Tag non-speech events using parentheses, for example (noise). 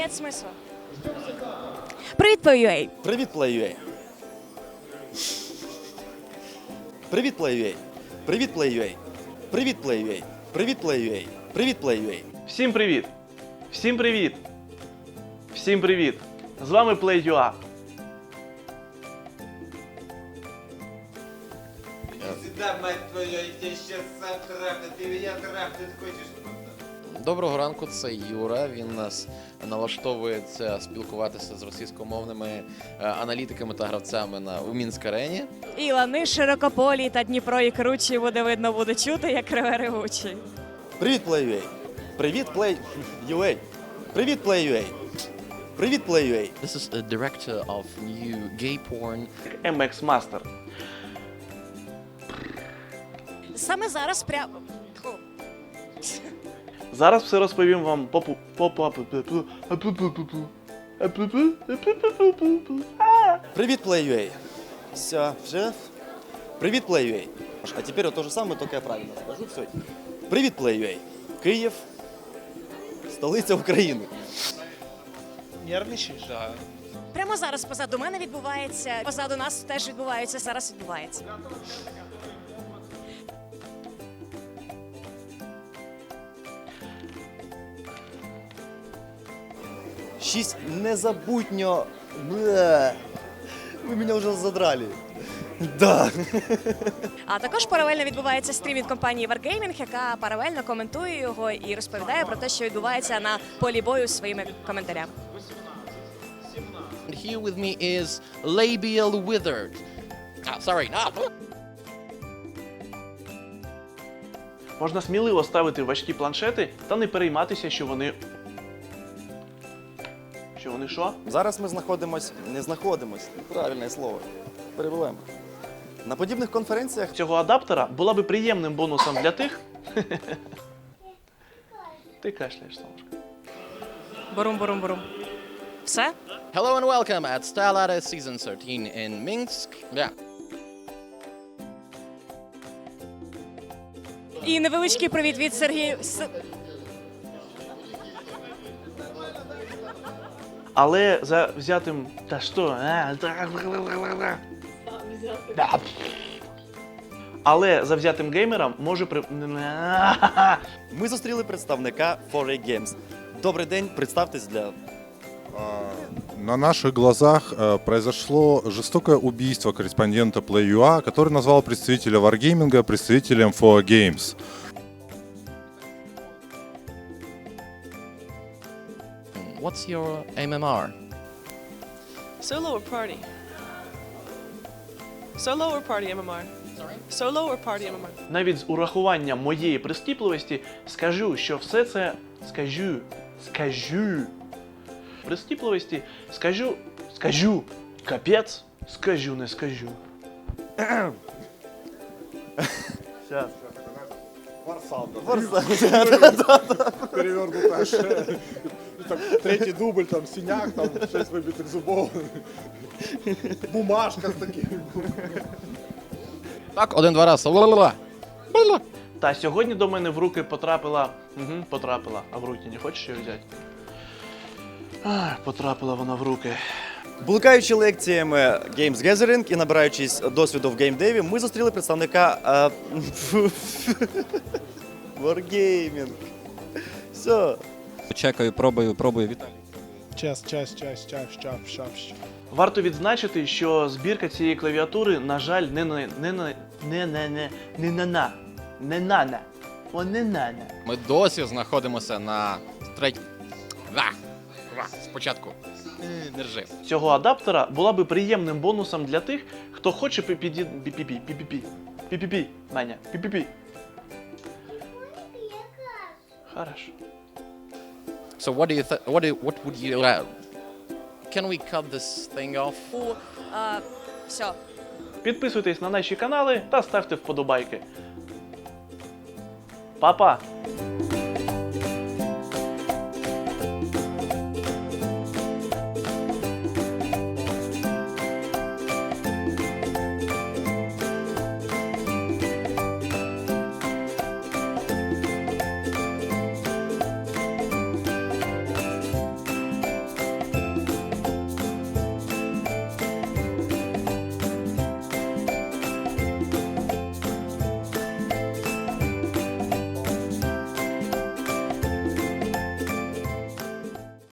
Нет смисла. Привіт, PlayUA. Привіт, PlayUA. Привіт, PlayUA. Привіт, PlayUA. Привіт, PlayUA. Привіт, PlayUA. Привіт, PlayUA. Всім привіт! Всім привіт! Всім привіт! З вами Play.ua. Сюда, мать твою, я тебе сейчас сам трахну, ты меня трахнуть хочешь? Доброго ранку, це Юра. Він нас налаштовується спілкуватися з російськомовними е, аналітиками та гравцями на у Мінськ арені. І лани широкополі та Дніпро і кручі буде видно, буде чути, як реве ревучий. Привіт, PlayUA. Привіт, PlayUA. Привіт, PlayUA. Привіт, PlayUA. This is a director of new gay porn. MX Master. Саме зараз прямо. Зараз все розповім вам попу. попу. Привіт, PlayUA. Все, все. Привіт, PlayUA. А теперь вот то же самое, только я правильно скажу. Все. Привіт, PlayUA. Київ. Столиця України. Нервничаешь? Да. Прямо зараз позаду мене відбувається. Позаду нас теж відбувається. Зараз відбувається. Шість незабутньо. Ви мене вже задрали. Да. А також паралельно відбувається стрім від компанії Wargaming, яка паралельно коментує його і розповідає про те, що відбувається на полі бою своїми коментарями. Here with me is Labial Withered. Ah, sorry, no. Можна сміливо ставити важкі планшети та не перейматися, що вони. Вони що? Зараз ми знаходимось, не знаходимось. Правильне слово. Перебуваємо. На подібних конференціях Цього адаптера була би приємним бонусом для тих. Ти кашляєш, Солошка. Бурум-бурум-бурум. Все? Hello and welcome at Starladder Season 13 in Minsk. Yeah. І невеличкий привіт від Сергія. С- Але за взятим. Та що? А, та- Да. Але за взятим геймером може при. (laughs) ми зустріли представника 4A Games. Добрий день, представтесь для. На наших глазах произошло жестокое убийство корреспондента Play.ua, который назвал представителя Wargaming представителем 4Games. What's your MMR? Solo or party? Solo or party MMR? Solo or party MMR? Навіть з урахуванням моєї прискіпливості скажу, що все це скажу, скажу. Прискіпливості скажу, скажу. Капець, скажу, не скажу. Сейчас. Перевернутая шея. Там третий дубль, там синяк, там шесть выбитых зубов. Бумажка с таким. Так, один-два раз. Ла-ла-ла. Ла-ла. Та сьогодні до мене в руки потрапила. Угу, потрапила. А в руки не хочеш її взяти? Ах, потрапила вона в руки. Блукаючи лекціями Games Gathering і набираючись досвіду в геймдеві, ми зустріли представника е, (laughs) Wargaming. Все. Чекаю, пробую, пробую. Віталій. Час, час, час, час, час, час. Варто відзначити, що збірка цієї клавіатури, на жаль, не на не на не на не не на на не на на О, не на на. Ми досі знаходимося на третій. Ва. Ва. Спочатку. Не. Цього адаптера була би приємним бонусом для тих, хто хоче пі-пі-пі, пі-пі-пі, пі-пі-пі, Маня, пі-пі-пі. Хорошо. So what do you th- what do what would you uh, Can we cut this thing off? У, а, все. Підписуйтесь на наші канали та ставте вподобайки. Па-па!